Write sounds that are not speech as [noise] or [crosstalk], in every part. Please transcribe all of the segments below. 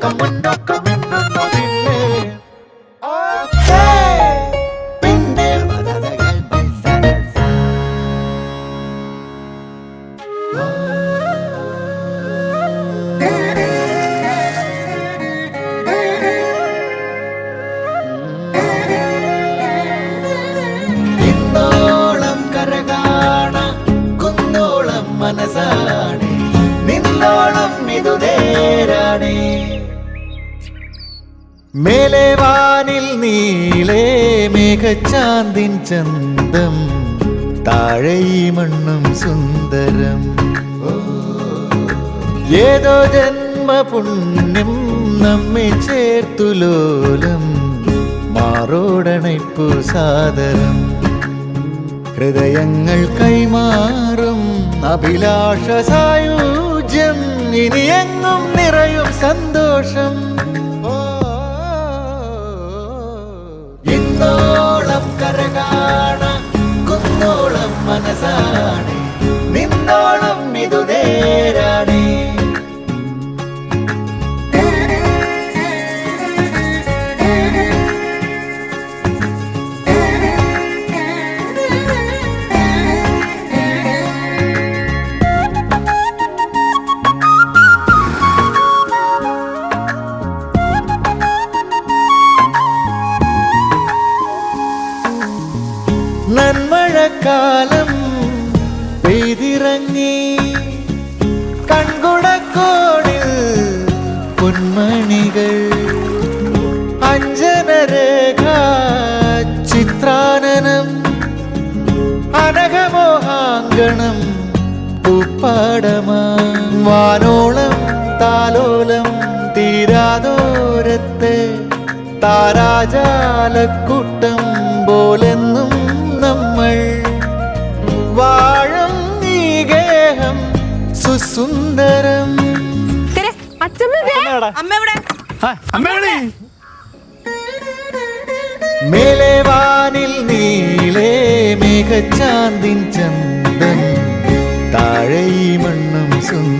como മേഘച്ചാന്തിൻ ചന്തം താഴെ മണ്ണും സുന്ദരം. ഏതോ ജന്മ പുണ്യം നമ്മെ ചേർത്തു ലോലം മാറോടണയ്പു സാദരം. ഹൃദയങ്ങൾ കൈമാറും അഭിലാഷ സായുജ്യം ഇനിയെങ്ങും നിറയും സന്തോഷം. ഓ, കരകാണ കുന്നോളം മനസ്സാണ് നിന്നോളം ഇതു നേരാണേ. നന്മഴക്കാലം പെയ്തിറങ്ങി കൺകുടക്കോടിൽ പൊന്മണികൾ അഞ്ജനരേഖ ചിത്രാനനം അനഘമോഹാങ്കണം ഉപ്പാടമാ വാനോളം താലോലം തീരാതോരത്തെ താരാജാലക്കൂട്ടം നീളേ മേഘച്ചാന്തിൻ ചന്ദൻ താഴെ ഈ മണ്ണും സുന്ദരം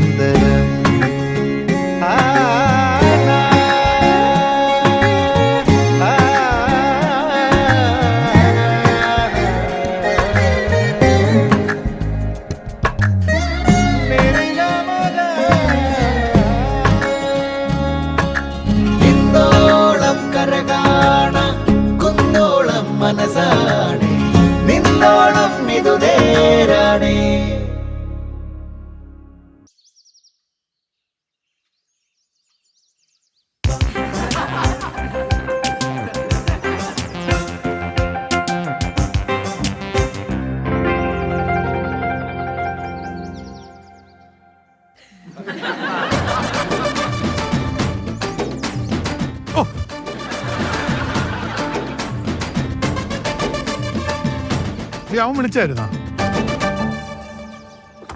അവൻ വിളിച്ചായിരുന്ന?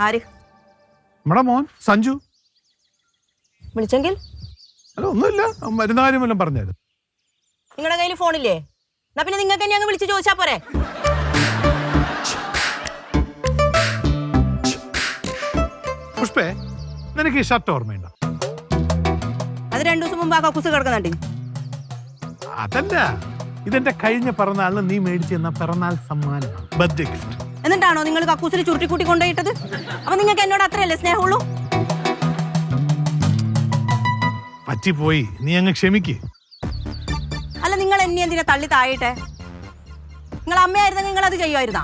ആര്? നമ്മുടെ മോൻ സഞ്ജു. വിളിച്ചെങ്കിൽ? അല്ല ഒന്നുമില്ല. അവൻ വരുന്ന കാര്യമെല്ലാം പറഞ്ഞായിരുന്നു നിങ്ങളുടെ കയ്യിൽ ഫോണില്ലേ? എന്നാ പിന്നെ നിങ്ങൾക്ക് തന്നെ അങ്ങ് വിളിച്ച് ചോദിച്ചാ പോരെ? പുഷ്പേ നിനക്ക് ഈ ഷർട്ട് ഓർമ്മയുണ്ടോ? അത് രണ്ടു ദിവസം മുമ്പ് ആ കക്കൂസ് കിടക്കുന്നുണ്ട്. അതല്ല. ഇതെന്റെ കഴിഞ്ഞ പിറന്നാളിന് നീ മേടിച്ചു തന്ന പിറന്നാൾ സമ്മാനം. ബർത്ത്ഡേ ഗിഫ്റ്റ് എന്നിട്ടാണോ നിങ്ങൾ കക്കൂസിൽ ചുരുട്ടിക്കൂട്ടി കൊണ്ടുപോയിട്ടത്? അപ്പൊ നിങ്ങൾക്ക് എന്നോട് അത്രയല്ലേ സ്നേഹമുള്ളൂ? പറ്റിപ്പോയി. നീ അങ്ങ് ക്ഷമിക്ക്. അല്ല നിങ്ങൾ എന്നെ എന്തിനാ തള്ളി താഴട്ടെ നിങ്ങൾ അമ്മയായിരുന്നെങ്കിൽ നിങ്ങൾ അത് ചെയ്യുമായിരുന്നാ?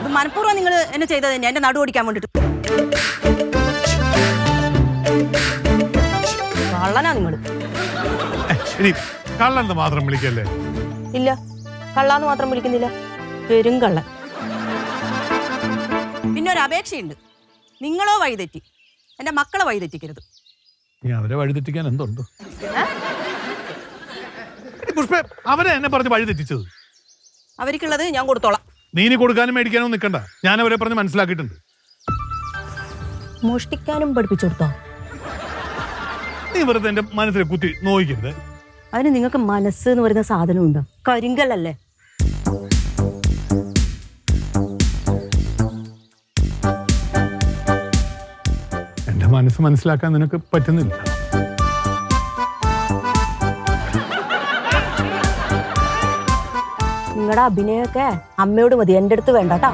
ഇത് മനഃപൂർവം നിങ്ങൾ എന്നെ ചെയ്തത് തന്നെ. എന്റെ നടു ഓടിക്കാൻ വേണ്ടിട്ട്. കള്ളനാ നിങ്ങൾ ഏ, എടി കള്ളന്റെ മാത്രം വിളിക്കല്ലേ? ഇല്ല കള്ളാന്ന് മാത്രം വിളിക്കുന്നില്ല. വെറും കള്ളൻ. പിന്നെ ഒരു അപേക്ഷയുണ്ട്. നിങ്ങളോ വഴിതെറ്റി? എന്റെ മക്കളെ വഴിതെറ്റിക്കരുത്. നീ അവരെ വഴിതെറ്റിക്കാൻ എന്തുണ്ട്? പുഷ്പേ അവരെ എന്നെ പറഞ്ഞ് വഴിതെറ്റിച്ചത്. അവർക്കുള്ളത് ഞാൻ കൊടുത്തോളാം. നീ ഇനി കൊടുക്കാനും മേടിക്കാനും നിൽക്കണ്ട ഞാൻ അവരെ പറഞ്ഞ് മനസ്സിലാക്കിയിട്ടുണ്ട്. മോഷ്ടിക്കാനും പഠിപ്പിച്ചു കൊടുത്തോ? നീ വെറുതെ എന്റെ മനസ്സിലെ കുത്തി നോയിക്കരുത്. അതിന് നിങ്ങൾക്ക് മനസ്സ് എന്ന് പറയുന്ന സാധനമുണ്ടോ? കരിങ്കലല്ലേ? എന്റെ മനസ്സ് മനസ്സിലാക്കാൻ നിനക്ക് പറ്റുന്നില്ല. നിങ്ങളുടെ അഭിനയമൊക്കെ അമ്മയോട് മതി. എന്റെ അടുത്ത് വേണ്ട കേട്ടോ.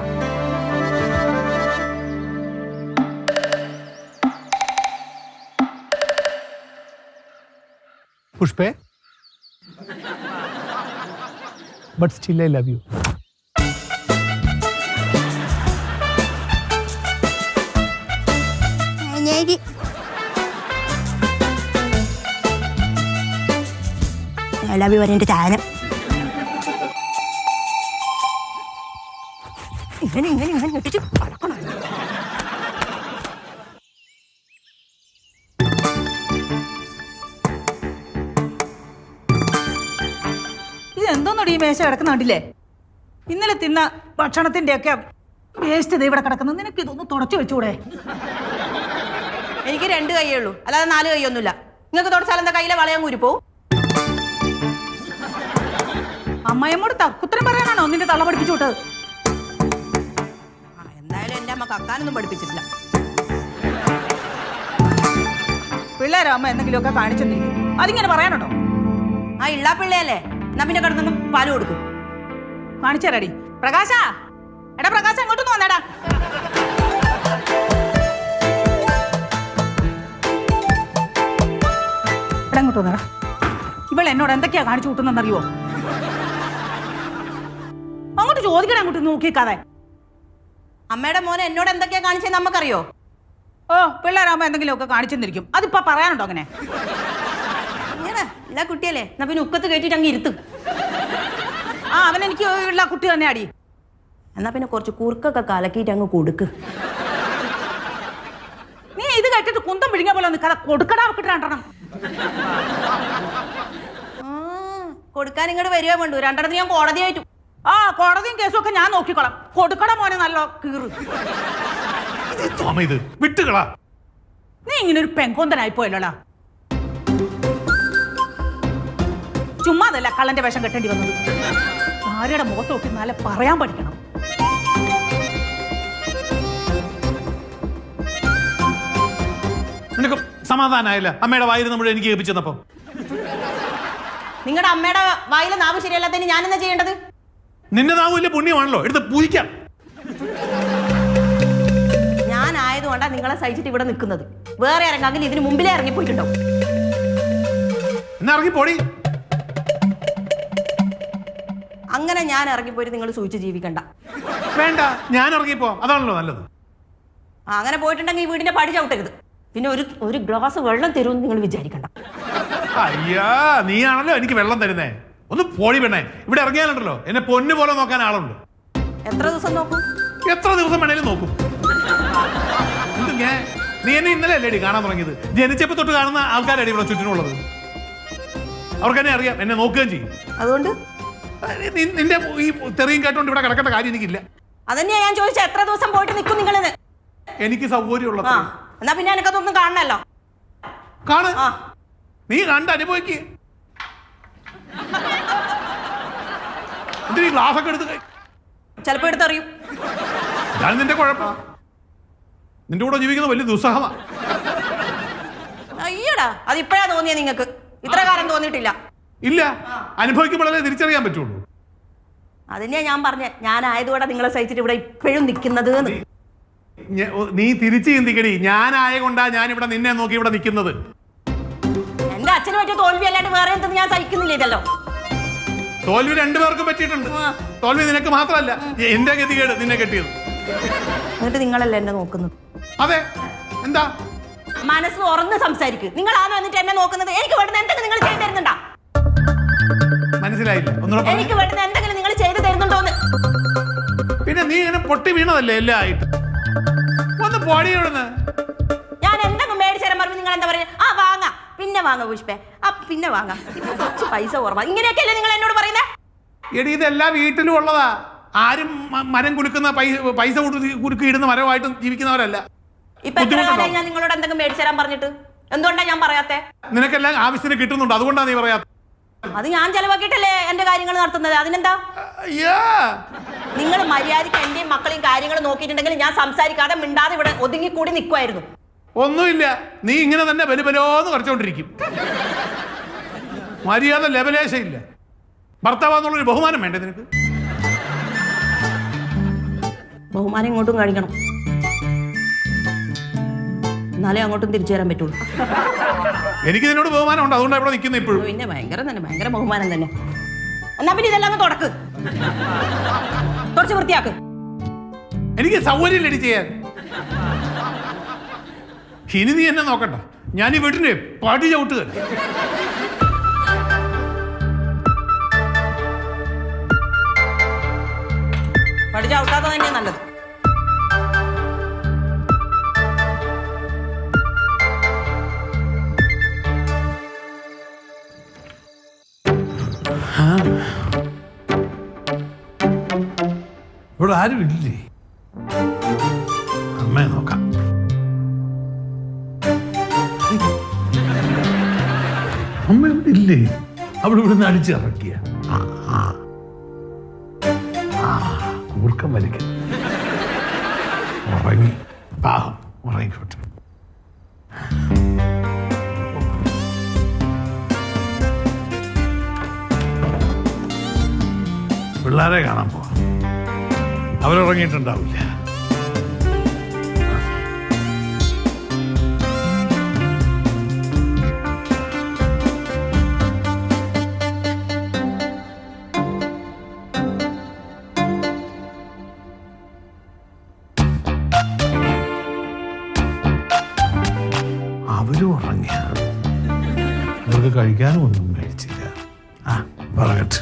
പുഷ്പേ but still I love you love you എന്റെ ഇങ്ങനെ ഇങ്ങനെ ഇങ്ങനെ ഞെട്ടിച്ച് എന്തോന്നടി ഈ മേശ കിടക്കുന്ന കണ്ടില്ലേ? ഇന്നലെ തിന്ന ഭക്ഷണത്തിന്റെ ഒക്കെ വേസ്റ്റ് ഇത് ഇവിടെ കിടക്കുന്നത് നിനക്ക് ഇതൊന്ന് തുടച്ചു വെച്ചൂടെ? എനിക്ക് രണ്ട് കൈയേ ഉള്ളൂ. അല്ലാതെ നാല് കൈയൊന്നുമില്ല. നിങ്ങൾക്ക് തുടച്ചാൽ എന്താ കയ്യിലെ വളയം കൂരിപ്പോ അമ്മയമ്മോട് തക്കുത്തരം പറയാനാണോ നിന്റെ തള്ള പഠിപ്പിച്ചു വിട്ടത്? എന്തായാലും എന്റെ അമ്മ കക്കാനൊന്നും പഠിപ്പിച്ചിട്ടില്ല. പിള്ളേരോ അമ്മ എന്തെങ്കിലുമൊക്കെ കാണിച്ചെന്നിരിക്കും അതിങ്ങനെ പറയാനുണ്ടോ? ആ ഇള്ള പിള്ളയല്ലേ എന്നാ പിന്നെ കിടന്നു പാൽ കൊടുക്കും. കാണിച്ചേരാടി പ്രകാശ എടാ പ്രകാശ അങ്ങോട്ടൊന്ന് വന്നേടാ. എടാ അങ്ങോട്ട് വന്നേടാ. ഇവൾ എന്നോട് എന്തൊക്കെയാ കാണിച്ചു കൂട്ടുന്നറിയോ അങ്ങോട്ട് ചോദിക്കണം അങ്ങോട്ട് നോക്കിക്കാതെ അമ്മയുടെ മോനെ എന്നോട് എന്തൊക്കെയാ കാണിച്ചത് നമുക്കറിയോ? ഓ പിള്ളേരാകുമ്പോ എന്തെങ്കിലുമൊക്കെ കാണിച്ചെന്നിരിക്കും. അതിപ്പോ പറയാനുണ്ടോ അങ്ങനെ? ഇല്ല കുട്ടിയല്ലേ. എന്നാ പിന്നെ ഉക്കത്ത് കയറ്റിട്ട് അങ്ങ് ഇരുത്തും. ആ അവൻ എനിക്ക് ഉള്ള കുട്ടി തന്നെ അടി എന്നാ പിന്നെ കുറച്ച് കുറുക്കൊക്കെ കലക്കിയിട്ട് അങ്ങ് കൊടുക്ക്. നീ ഇത് കേട്ടിട്ട് കുന്തം പിഴിഞ്ഞ പോലെ നിൽക്കാതെ കൊടുക്കടാ കിട്ടണം കൊടുക്കാൻ ഇങ്ങോട്ട് വരിക വേണ്ടു. രണ്ടെണ്ണത്തിന് ഞാൻ കോടതിയായിട്ടു ആ കോടതിയും കേസും ഒക്കെ ഞാൻ നോക്കിക്കോളാം. കൊടുക്കട മോനെ നല്ല കീറ്. വിട്ടുകളാ. നീ ഇങ്ങനെ ഒരു പെങ്കോന്തനായി പോയല്ലോടാ. ചുമ്മാതല്ല കള്ളന്റെ വേഷം കെട്ടേണ്ടി വന്നത്. ഭാര്യയുടെ മുഖത്ത് നോക്കി നല്ല പറയാൻ പഠിക്കണം. നിനക്ക് സമാധാനമായില്ല അമ്മയുടെ വായിൽ നമ്മൾ എനിക്ക് കേൾപ്പിച്ചെന്നപ്പോ നിങ്ങളുടെ അമ്മയുടെ വായിലെ നാവ് ശരിയല്ലാത്തതിന് ഞാൻ എന്താ ചെയ്യേണ്ടത്? നിന്റെ നാവ് വലിയ പുണ്യമാണല്ലോ. എടുത്ത് പൂജിക്കാം ഞാൻ ആയതുകൊണ്ടാ നിങ്ങളെ സഹിച്ചിട്ട് ഇവിടെ നിൽക്കുന്നത്. വേറെ ഇറങ്ങാമെങ്കിൽ ഇതിന് മുമ്പിലേ ഇറങ്ങിപ്പോയിട്ടുണ്ടോ എന്നാ ഇറങ്ങി പോടി അങ്ങനെ ഞാൻ ഇറങ്ങിപ്പോയിട്ട് നിങ്ങൾ സൂക്ഷിച്ച് ജീവിക്കണ്ട. വേണ്ട ഞാൻ ഇറങ്ങിപ്പോ അതാണല്ലോ നല്ലത്. ആ, അങ്ങനെ പോയിട്ടുണ്ടെങ്കിൽ ഈ വീടിന്റെ പടി ചവിട്ടരുത്. പിന്നെ ഒരു ഒരു ഗ്ലാസ് വെള്ളം തരുമെന്ന് നിങ്ങൾ വിചാരിക്കണ്ട. അയ്യാ നീയാണല്ലോ എനിക്ക് വെള്ളം തരുന്നേ. ഒന്ന് പോടി പെണ്ണേ ഇവിടെ ഇറങ്ങിയാലുണ്ടല്ലോ. എന്നെ പൊന്നു പോലെ നോക്കാൻ ആളുണ്ട്. എത്ര ദിവസം നോക്കും? എത്ര ദിവസം വേണേലും നോക്കും. എന്ത് ഞാൻ നീ എന്നെ ഇന്നലെ അല്ലേടി കാണാൻ തുടങ്ങിയത്? ജനിച്ചപ്പോ തൊട്ട് കാണുന്ന ആൾക്കാരടി ഇവിടെ ചുറ്റിനുള്ളത്? അവർക്ക് എന്നെ അറിയാം എന്നെ നോക്കുകയും ചെയ്യും. അതുകൊണ്ട്? നി- നിന്റെ ഈ തെറിയും കേട്ടോണ്ട് ഇവിടെ കിടക്കേണ്ട കാര്യം എനിക്കില്ല. അതന്നെയാ ഞാൻ ചോദിച്ചത് എത്ര ദിവസം പോയിട്ട് നിൽക്കും നിങ്ങളിന്ന്? എനിക്ക് സൗകര്യമുള്ള ആ എന്നാ പിന്നെ എനിക്കതൊന്നും കാണണല്ലോ. കാണ്. ആ. നീ കണ്ട് അനുഭവിക്ക്. എന്തിനീ ഗ്ലാസ് ഒക്കെ എടുത്ത് കഴി- ചിലപ്പോ എടുത്തറിയും. ഇതാണ് നിന്റെ കുഴപ്പം. നിന്റെ കൂടെ ജീവിക്കുന്നത് വലിയ ദുസ്സഹമാ. അയ്യടാ അത് ഇപ്പോഴാ തോന്നിയ നിങ്ങൾക്ക് ഇത്ര കാലം തോന്നിയിട്ടില്ല. ഇല്ല. അനുഭവിക്കുമ്പോഴല്ലേ തിരിച്ചറിയാൻ പറ്റുള്ളൂ. അതിനെയാ ഞാൻ പറഞ്ഞ. ഞാൻ ആയതുകൂടെ നിങ്ങളെ സഹിച്ചിട്ട് ഇവിടെ ഇപ്പോഴും നിൽക്കുന്നത് നീ തിരിച്ചു ചിന്തിക്കടി. ഞാനായ കൊണ്ടാ ഞാൻ ഇവിടെ നിന്നെ നോക്കി ഇവിടെ നിൽക്കുന്നത് എന്റെ അച്ഛന് പറ്റിയ തോൽവി അല്ലാണ്ട് വേറെ എന്തെന്ന് ഞാൻ സഹിക്കുന്നില്ല ഇതല്ലോ. തോൽവി രണ്ടുപേർക്കും പറ്റിയിട്ടുണ്ട്. തോൽവി നിനക്ക് മാത്രമല്ല. എന്റെ ഗതികേട് നിന്നെ കെട്ടിയത്. എന്നിട്ട് നിങ്ങളല്ല എന്നെ നോക്കുന്നത്? അതെ. എന്താ? മനസ്സ് ഉറന്ന് സംസാരിക്കും. നിങ്ങളാണ് വന്നിട്ട് എന്നെ നോക്കുന്നത്? എനിക്ക് വേണ്ടത് എന്തൊക്കെ നിങ്ങൾ ചെയ്തു തരുന്നുണ്ടോ? മനസ്സിലായില്ല. ഒന്നുകൂടെ എനിക്ക് വേണ്ടുന്ന എന്തെങ്കിലും നിങ്ങൾ ചെയ്തു തരുന്നുണ്ടോന്ന്. പിന്നെ നീ ഇങ്ങനെ പൊട്ടി വീണതല്ലേ എല്ലാം ആയിട്ട് ഒന്ന് പൊടി ഇവിടുന്ന്. ഞാൻ എന്തെങ്കിലും മേടിച്ചു തരാൻ പറയുമ്പോൾ നിങ്ങൾ എന്താ പറയുക ആ വാങ്ങാം. പിന്നെ വാങ്ങാം പുഷ്പേ. ആ പിന്നെ വാങ്ങാം. ഇപ്പൊ കുറച്ച് പൈസ കുറവാ. ഇങ്ങനെയൊക്കെയല്ലേ നിങ്ങൾ എന്നോട് പറയുന്നത് എടി ഇതെല്ലാം വീട്ടിലും ഉള്ളതാ. ആരും മ- മരം കുലുക്കുന്ന പൈസ പൈസ കൊടുത്ത് കുലുക്കി ഇടുന്ന മരമായിട്ട് ജീവിക്കുന്നവരല്ല. ഇപ്പൊ എത്ര ബുദ്ധിമുട്ടുണ്ടോ? കാലമായി ഞാൻ നിങ്ങളോട് എന്തെങ്കിലും മേടിച്ചു തരാൻ പറഞ്ഞിട്ട്? എന്തുകൊണ്ടാ ഞാൻ പറയാത്തെ? നിനക്കെല്ലാം ആവശ്യത്തിന് കിട്ടുന്നുണ്ട്. അതുകൊണ്ടാ നീ പറയാ അത് ഞാൻ ചെലവാക്കിയിട്ടല്ലേ എന്റെ കാര്യങ്ങൾ നടത്തുന്നത്? അതിനെന്താ? നിങ്ങൾ മര്യാദയ്ക്ക് എന്റെയും മക്കളെയും കാര്യങ്ങൾ നോക്കിയിട്ടുണ്ടെങ്കിൽ ഞാൻ സംസാരിക്കാതെ മിണ്ടാതെ ഇവിടെ ഒതുങ്ങിക്കൂടി നിൽക്കുമായിരുന്നു ഒന്നുമില്ല. നീ ഇങ്ങനെ തന്നെ ബലുബലോന്ന് കുറച്ചോണ്ടിരിക്കും മര്യാദ ലെവലേശയില്ല ഭർത്താവെന്നുള്ളൊരു ബഹുമാനം വേണ്ടേ നിനക്ക്? ബഹുമാനം ഇങ്ങോട്ടും കാണിക്കണം. എന്നാലേ അങ്ങോട്ടും തിരിച്ചു തരാൻ പറ്റുള്ളൂ. എനിക്ക് ഇതിനോട് ബഹുമാനം ഉണ്ട് അതുകൊണ്ടാണ് ഇവിടെ നിൽക്കുന്നത് ഇപ്പോഴും. പിന്നെ ഭയങ്കര തന്നെ ഭയങ്കര ബഹുമാനം തന്നെ. എന്നാ പിന്നെ ഇതെല്ലാം അങ്ങ് തുടക്ക്. തുടച്ച് വൃത്തിയാക്ക്. എനിക്ക് സൗകര്യം ലടി ചെയ്യാൻ. ഇനി നീ എന്നെ നോക്കണ്ട. ഞാൻ ഈ വീട്ടിന് പാടി ചവിട്ടുക പഠിച്ച ഔട്ടാത്ത തന്നെ നല്ലത്. ഇവിടെ ആരും ഇല്ലേ? അമ്മയെ നോക്കാം. അമ്മ ഇവിടെ ഇല്ലേ? അവിടെ ഇവിടുന്ന് അടിച്ചിറക്കിയ കൂർക്കം വലിക്ക ഉറങ്ങി. പാഹം ഉറങ്ങിക്കോട്ടെ. പിള്ളേരെ കാണാൻ പോവാം. അവരുറങ്ങിയിട്ടുണ്ടാവില്ല. കഴിക്കാനും ഒന്നും കഴിച്ചില്ല. ആ പറഞ്ഞിട്ട്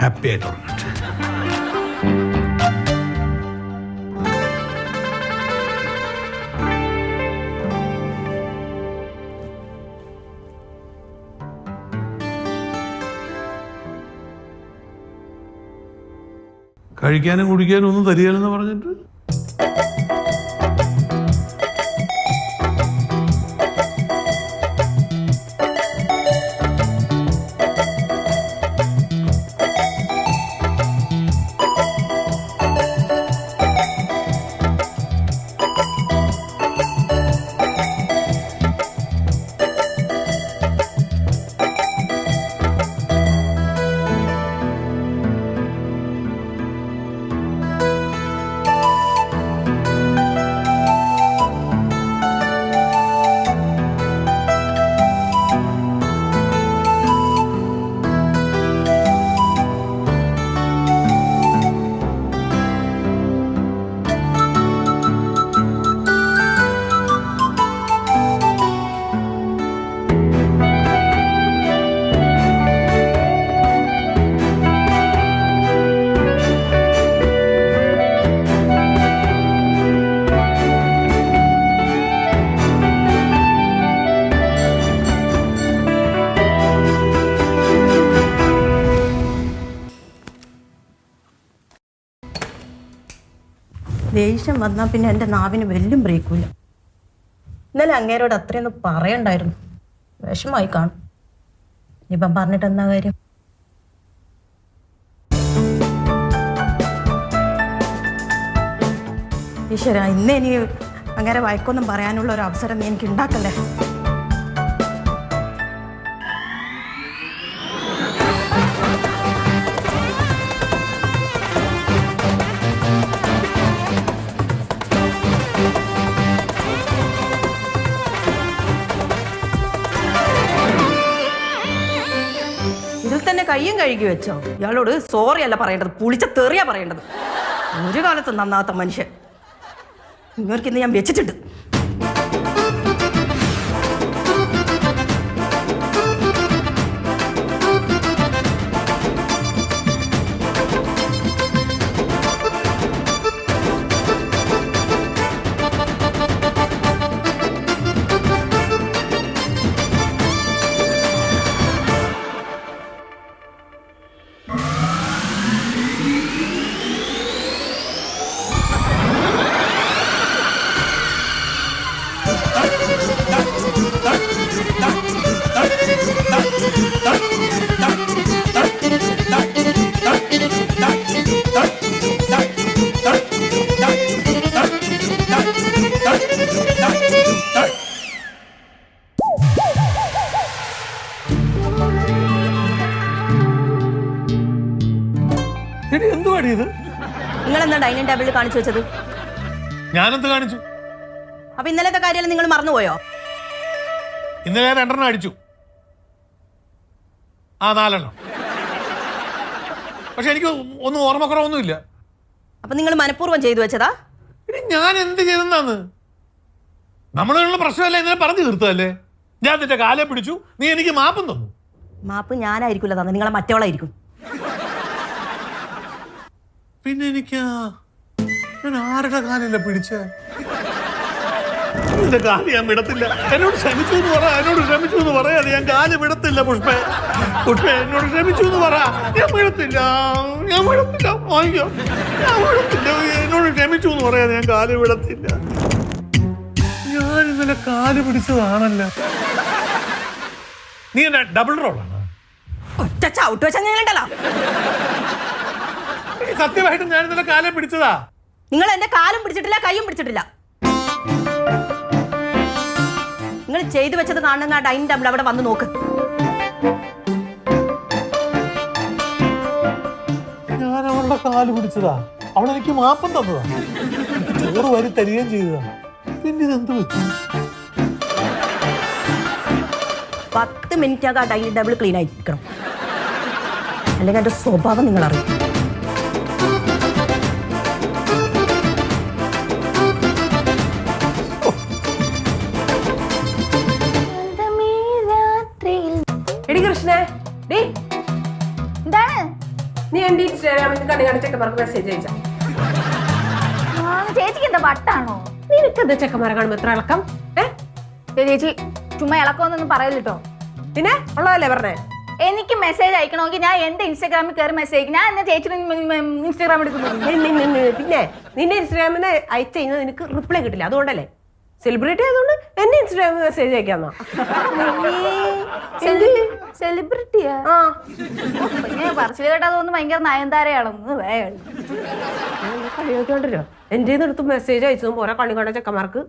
ഹാപ്പി ആയിട്ട് ഉറങ്ങട്ടെ. കഴിക്കാനും കുടിക്കാനും ഒന്നും തരികയില്ലെന്ന് പറഞ്ഞിട്ട്? ദേഷ്യം വന്നാൽ പിന്നെ എന്റെ നാവിന് വെല്ലും ബ്രേക്കൂല ഇന്നലെ അങ്ങേരോട് അത്രയൊന്നും പറയണ്ടായിരുന്നു. വിഷമായി കാണും. ഇനിയിപ്പം പറഞ്ഞിട്ട് എന്താ കാര്യം? ഈശ്വര ഇന്ന് ഇനി അങ്ങനെ വായിക്കൊന്നും പറയാനുള്ള ഒരു അവസരം നീ എനിക്ക് ഉണ്ടാക്കല്ലേ കയ്യും കഴുകി വെച്ചോ. ഇയാളോട് സോറി അല്ല പറയേണ്ടത് പുളിച്ച തെറിയാ പറയേണ്ടത്. ഒരു കാലത്ത് നന്നാത്ത മനുഷ്യൻ. ഇവർക്ക് ഞാൻ വെച്ചിട്ടുണ്ട്. കാണിച്ചു വെച്ചത്? ഞാനെന്ത് കാണിച്ചു? അപ്പൊ ഇന്നലത്തെ കാര്യം നിങ്ങൾ മറന്നുപോയോ? ഇന്നലെ ഞാൻ രണ്ടെണ്ണം അടിച്ചു. ആ നാലെണ്ണം. പക്ഷെ എനിക്ക് ഒന്നും ഓർമ്മക്കുറവൊന്നുമില്ല. അപ്പൊ നിങ്ങൾ മനഃപൂർവം ചെയ്തു വെച്ചതാ? ഇനി ഞാൻ എന്ത് ചെയ്തെന്നാന്ന് നമ്മളുള്ള പ്രശ്നമല്ല ഇന്നലെ പറഞ്ഞു തീർത്തതല്ലേ? ഞാൻ നിന്റെ കാലെ പിടിച്ചു നീ എനിക്ക് മാപ്പും തന്നു. മാപ്പ് ഞാനായിരിക്കില്ല തന്നെ നിങ്ങളെ മറ്റവളായിരിക്കും. പിന്നെ എനിക്ക് ഞാൻ ആരുടെ കാലല്ല പിടിച്ച? നിന്റെ കാൽ ഞാൻ വിടത്തില്ല. എന്നോട് ക്ഷമിച്ചു എന്ന് പറ എന്നോട് ക്ഷമിച്ചു എന്ന് പറയാതെ ഞാൻ കാൽ വിടത്തില്ല പുഷ്പ. പുഷ്പ എന്നോട് ക്ഷമിച്ചു എന്ന് പറ. ഞാൻ വിടത്തില്ല. ഞാൻ വിടത്തില്ല. വാങ്ങിക്കോ ഞാൻ വിടത്തില്ല. എന്നോട് ക്ഷമിച്ചു എന്ന് പറയാതെ ഞാൻ കാൽ വിടത്തില്ല. ഞാൻ ഇന്നലെ കാൽ പിടിച്ചതാണല്ല. നീ എന്നെ ഡബിൾ റോളാണ് ഒറ്റ ചവിട്ട് വെച്ചാൽ സത്യമായിട്ടും ഞാൻ ഇന്നലെ കാലെ പിടിച്ചതാ. നിങ്ങൾ എന്റെ കാലും പിടിച്ചിട്ടില്ല കൈയും പിടിച്ചിട്ടില്ല. നിങ്ങൾ ചെയ്തു വെച്ചത് കാണുന്ന ആ ഡൈനിങ് ടേബിൾ അവിടെ വന്ന് നോക്ക്. ഞാൻ അവളുടെ കാൽ പിടിച്ചതാ. അവൾ എനിക്ക് മാപ്പം തന്നതാ. ചോറ് വരി തരികയും ചെയ്തതാ. പിന്നെ ഇതെന്ത് വെച്ചു പത്ത് മിനിറ്റ് ആകെ ഡൈനിങ് ടേബിൾ ക്ലീൻ ആയിരിക്കണം. അല്ലെങ്കിൽ എന്റെ സ്വഭാവം നിങ്ങൾ അറിയും കണ്ട ചെക്കന്മാർക്ക് മെസ്സേജ് അയച്ചാ. ആ, ചേച്ചിക്ക് എന്താ വട്ടാണോ? നിനക്കെന്താ ചെക്കന്മാരെ കാണുമ്പോ എത്ര ഇളക്കം? ഏ? ചേച്ചി ചുമ്മാ ഇളക്കമെന്നൊന്നും പറയല്ലോ പിന്നെ? ഉള്ളതല്ലേ പറഞ്ഞേ? എനിക്ക് മെസ്സേജ് അയക്കണമെങ്കിൽ ഞാൻ എന്റെ ഇൻസ്റ്റാഗ്രാമിൽ കയറി മെസ്സേജ് ഞാൻ എന്നെ ചേച്ചി ഇൻസ്റ്റാഗ്രാം എടുക്കുന്നു പിന്നെ നിന്റെ ഇൻസ്റ്റാഗ്രാമിൽ അയച്ചു കഴിഞ്ഞാൽ നിനക്ക് റിപ്ലൈ കിട്ടില്ല. അതുകൊണ്ടല്ലേ? സെലിബ്രിറ്റി ആയതുകൊണ്ട് എന്നെ ഇൻസ്റ്റാഗ്രാമിൽ മെസ്സേജ് അയക്കാന്നോ. സെലിബ്രിറ്റിയാ ആ? ഞാൻ പറച്ചിൽ കേട്ടാ തോന്നുന്നു ഭയങ്കര നയൻതാരയാണെന്ന്. വേഗം കളിയാക്കണ്ടല്ലോ എന്റെ എടുത്ത് മെസ്സേജ് അയച്ചതും പോരാ കളി കണ്ട ചെക്കന്മാർക്ക്.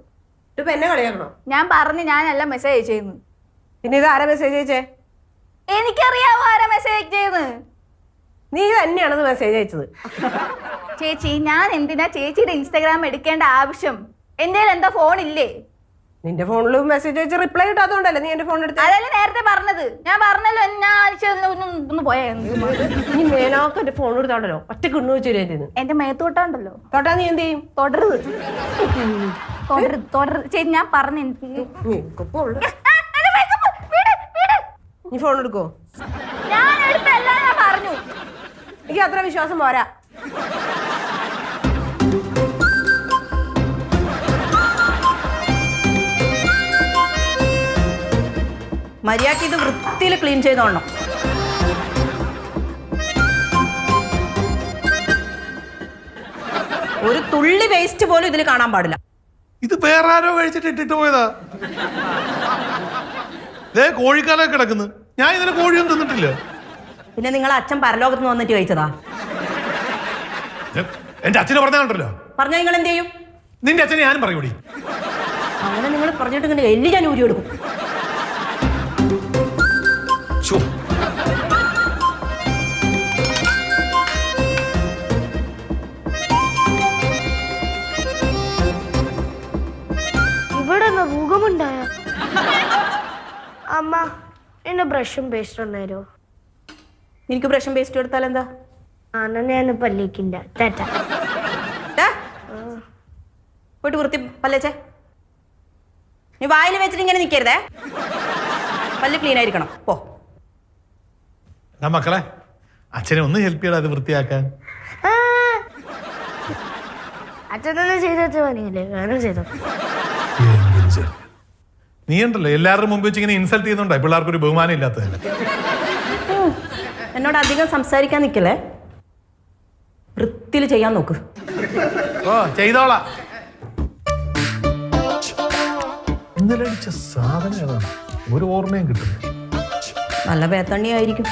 ഇപ്പൊ എന്നെ കളിയാക്കണോ? ഞാൻ പറഞ്ഞു ഞാനല്ല മെസ്സേജ് അയച്ചേന്ന്. പിന്നെ ഇത് ആരാ മെസ്സേജ് അയച്ചേ? എനിക്കറിയാവോ ആരാ മെസ്സേജ് അയച്ചേന്ന്? നീ തന്നെയാണത് മെസ്സേജ് അയച്ചത്. ചേച്ചി ഞാൻ എന്തിനാ ചേച്ചിയുടെ ഇൻസ്റ്റാഗ്രാം എടുക്കേണ്ട ആവശ്യം? എന്റെ എന്താ ഫോൺ ഇല്ലേ? നിന്റെ ഫോണിൽ മെസ്സേജ് അയച്ച് റിപ്ലൈ കിട്ടാത്തതുകൊണ്ടല്ലേ നീ എന്റെ ഫോൺ എടുത്ത്? അതല്ലേ നേരത്തെ പറഞ്ഞത്. ഞാൻ പറഞ്ഞല്ലോ ഞാൻ ആഴ്ച ഒന്ന് പോയാ നീ മേലാക്ക് എന്റെ ഫോൺ എടുത്താണ്ടല്ലോ? ഒറ്റ കിണ്ണു വെച്ചു എന്റെ മേത്തോട്ടാണ്ടല്ലോ തൊട്ടാ നീ എന്ത് ചെയ്യും? തുടരുത്. [laughs] തുടരുത് തുടരുത്. ശരി ഞാൻ പറഞ്ഞു. നീ ഫോൺ [laughs] എടുക്കോ? ഞാൻ എടുത്തല്ല ഞാൻ പറഞ്ഞു. എനിക്ക് അത്ര വിശ്വാസം പോരാ. മര്യാദയ്ക്ക് ഇത് വൃത്തിയിൽ ക്ലീൻ ചെയ്തോണം ഒരു തുള്ളി വേസ്റ്റ് പോലും ഇതിൽ കാണാൻ പാടില്ല. ഇത് വേറെ ആരോ കഴിച്ചിട്ട് ഇട്ടിട്ട് പോയതാ. ദേ കോഴിക്കാലൊക്കെ കിടക്കുന്നു. ഞാൻ ഇതിന് കോഴിയൊന്നും തിന്നിട്ടില്ല. പിന്നെ നിങ്ങൾ അച്ഛൻ പരലോകത്ത് നിന്ന് വന്നിട്ട് കഴിച്ചതാ. എന്റെ അച്ഛനെ പറഞ്ഞാണ്ടല്ലോ പറഞ്ഞാൽ നിങ്ങൾ എന്ത് ചെയ്യും? നിന്റെ അച്ഛനെ ഞാനും പറയൂടി. അങ്ങനെ നിങ്ങൾ പറഞ്ഞിട്ട് എല്ലി ഞാൻ ഊരി കൊടുക്കും ഭൂകമ്പുണ്ടായ അമ്മ എന്നെ ബ്രഷും പേസ്റ്റ് ഉണ്ടായിരുമോ എനിക്ക് ബ്രഷും പേസ്റ്റ് എടുത്താൽ എന്താ? ആന ഞാൻ പല്ലിക്കില്ല ടാറ്റ? പോയിട്ട് വൃത്തി പല്ലേച്ചേ. നീ വായിൽ വെച്ചിട്ട് ഇങ്ങനെ നിൽക്കരുതേ പല്ല് ക്ലീൻ ആയിരിക്കണം. പോ. എന്നാ മക്കളെ അച്ഛനെ ഒന്ന് ഹെൽപ്പ് ചെയ്യടാ അത് വൃത്തിയാക്കാൻ. അച്ഛൻ തന്നെ ചെയ്തു പണിയല്ലേ? ഞാനും ചെയ്തു. നീ ഉണ്ടല്ലോ എല്ലാവരുടെ മുമ്പ് വെച്ച് ഇങ്ങനെ ഇൻസൾട്ട് ചെയ്യുന്നുണ്ടോ? പിള്ളേർക്ക് ഒരു ബഹുമാനം ഇല്ലാത്തതല്ലേ എന്നോട് അധികം സംസാരിക്കാൻ നിൽക്കല്ലേ വൃത്തിയിൽ ചെയ്യാൻ നോക്ക്. ഓ ചെയ്തോളാം. ഇന്നലെ അടിച്ച സാധനം ഏതാണ്? ഒരു ഓർമ്മയും കിട്ടുന്നില്ല. നല്ല പേത്തണ്ണി ആയിരിക്കും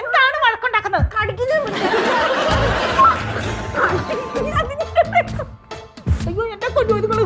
എന്താണ് വഴക്കുണ്ടാക്കുന്നത്? അയ്യോ എന്റെ കൊണ്ടുപോയി ഇതുങ്ങൾ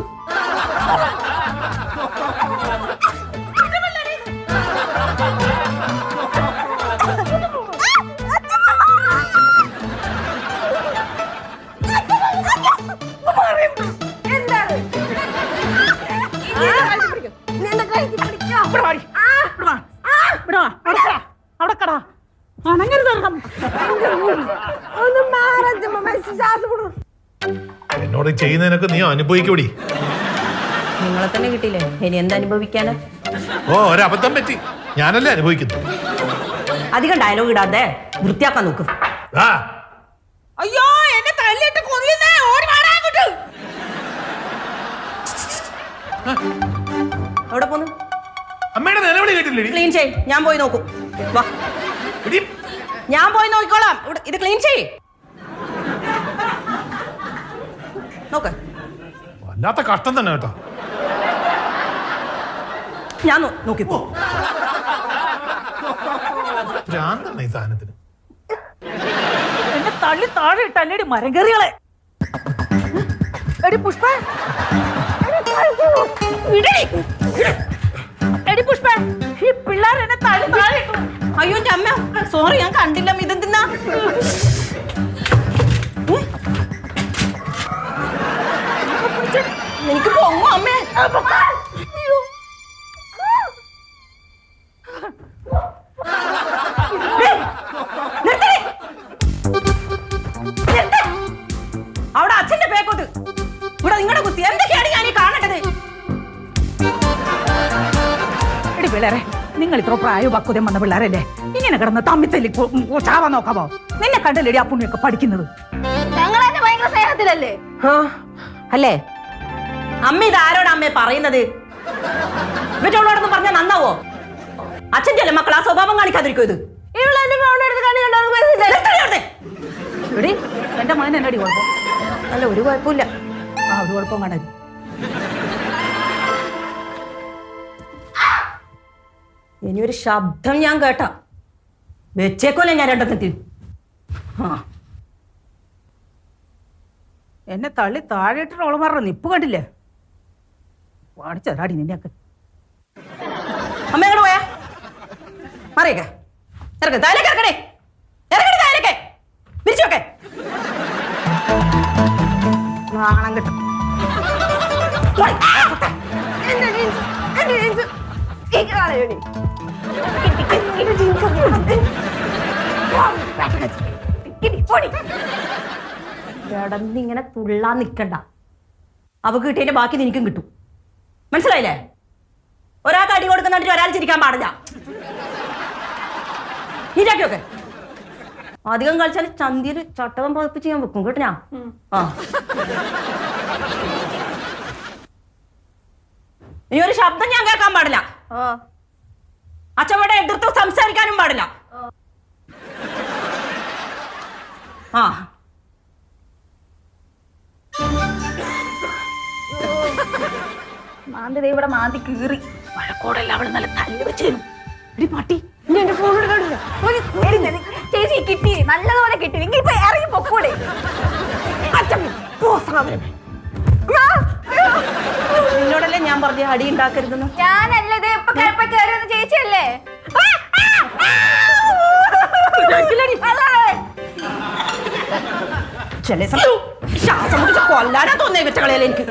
ചെയ്യുന്നതിനൊക്കെ നീ അനുഭവിക്കൂടി. നിങ്ങളെ തന്നെ കിട്ടിയില്ലേ? ഇനി എന്തനുഭവിക്കാനാ ഓ ഒരബദ്ധം പറ്റി. ഞാനല്ലേ അനുഭവിക്കുന്നു? അധികം ഡയലോഗ് ഇടാതെ വൃത്തിയാക്കാൻ നോക്ക്. ആ അയ്യോ എന്നെ തല്ലിട്ട് കൊല്ലുന്നേ ഓടി വാടാ അങ്ങോട്ട്. അവിടെ പോന്നു? അമ്മയുടെ നിലവിളി കേട്ടില്ലേ ക്ലീൻ ചെയ്. ഞാൻ പോയി നോക്കും. വാ. ഞാൻ പോയി നോക്കിക്കോളാം. ഇവിടെ ഇത് ക്ലീൻ ചെയ് നോക്ക്. വല്ലാത്ത കഷ്ടം തന്നെ കേട്ടോ. ഞാൻ നോക്കി നോക്കിപ്പോ ഭ്രാന്താണ് ഈ സാധനത്തിന്. എന്നെ തള്ളി താഴെ ഇട്ടല്ലേടി മരം കയറികളെ എടി പുഷ്പ. എടി പുഷ്പ ഈ പിള്ളേർ എന്നെ തള്ളി താഴെ ഇട്ടു. അയ്യോ അമ്മ സോറി ഞാൻ കണ്ടില്ല. ഇതെന്തിന്നാ അമ്മേ അയ്യോ. ഡേയ്, നിർത്തടി. അവിടെ അച്ഛന്റെ പേക്കോട്ട്. ഇവിടെ നിങ്ങളുടെ കുത്തി. എന്തൊക്കെയാണ് ഞാൻ ഈ കാണേണ്ടത്? എടി പിള്ളേരെ നിങ്ങൾ ഇത്ര പ്രായവും പക്വതയും വന്ന പിള്ളേരല്ലേ? ഇങ്ങനെ കിടന്ന് തമ്മിത്തല്ലി ചാവാൻ നോക്കാമോ നിന്നെ കണ്ടല്ലേടി ആ പുണ്യൊക്കെ പഠിക്കുന്നത്? ഞങ്ങൾ ഭയങ്കര സ്നേഹത്തിലല്ലേ? അല്ലേ? അമ്മ ഇത് ആരോടാ അമ്മേ പറയുന്നത്? ഇവറ്റോളോടൊന്നും പറഞ്ഞാൽ നന്നാവോ? അച്ഛന്റെ അല്ലേ മക്കൾ ആ സ്വഭാവം കാണിക്കാതിരിക്കും ഇത്? എന്റെ മകൻ എന്നടി കുഴപ്പം? അല്ല ഒരു കുഴപ്പമില്ല. ആ ഒരു കുഴപ്പം കാണാൻ ഇനി ഒരു ശബ്ദം ഞാൻ കേട്ടാ. വെച്ചേക്കോലെ ഞാൻ രണ്ടത്തെത്തി ആ. എന്നെ തള്ളി താഴെ ഇട്ടിട്ട് ഓൾ പറഞ്ഞ നിപ്പ് കണ്ടില്ലേ? പാടിച്ചതാടി നിന്നെയൊക്കെ അമ്മ എങ്ങോട്ട് പോയാ? അറിയിക്ക ഇറക്ക് താലേക്ക് ഇറക്കണേ ഇറക്കണേ താലേക്ക് വിരിച്ചോക്കെ നാണം കിട്ടും. ഇങ്ങനെ തുള്ളാൻ നിക്കണ്ട. അവക്ക് കിട്ടിയതിന്റെ ബാക്കി നിനക്കും കിട്ടും. മനസ്സിലായില്ലേ? ഒരാൾക്ക് അടി കൊടുക്കുന്നുണ്ടെങ്കിൽ ഒരാൾ ചിരിക്കാൻ പാടില്ല. നീറ്റാക്കിയൊക്കെ അധികം കളിച്ചാൽ ചന്തിയിൽ ചട്ടകം പതിപ്പിച്ച് ഞാൻ വെക്കും കേട്ടോ ഞാൻ. ആ. ഇനി ഒരു ശബ്ദം ഞാൻ കേൾക്കാൻ പാടില്ല. അച്ഛമ്മയുടെ എതിർത്ത് സംസാരിക്കാനും പാടില്ല. ആ. മാന്തി ഇവിടെ മാന്തി കീറി. വഴക്കോടെല്ലാം അവൾ നല്ല തല്ലി വെച്ച് തരും. എടി പാട്ടി ചേച്ചി കിട്ടി നല്ലതുപോലെ കിട്ടി. നിങ്ങൾ ഇപ്പൊ ഇറങ്ങി പൊക്കൂടെ നിന്നോടല്ലേ ഞാൻ പറഞ്ഞ അടി ഉണ്ടാക്കരുതെന്ന്? ഞാനല്ലേ ഇത് ഇപ്പൊ കിഴപ്പ കയറി വന്ന ചേച്ചിയല്ലേ? ചില സമയം ശ്വാസം മുടിച്ച് കൊല്ലാനാ തോന്നിയ കുറ്റകളയല്ലേ എനിക്ക്?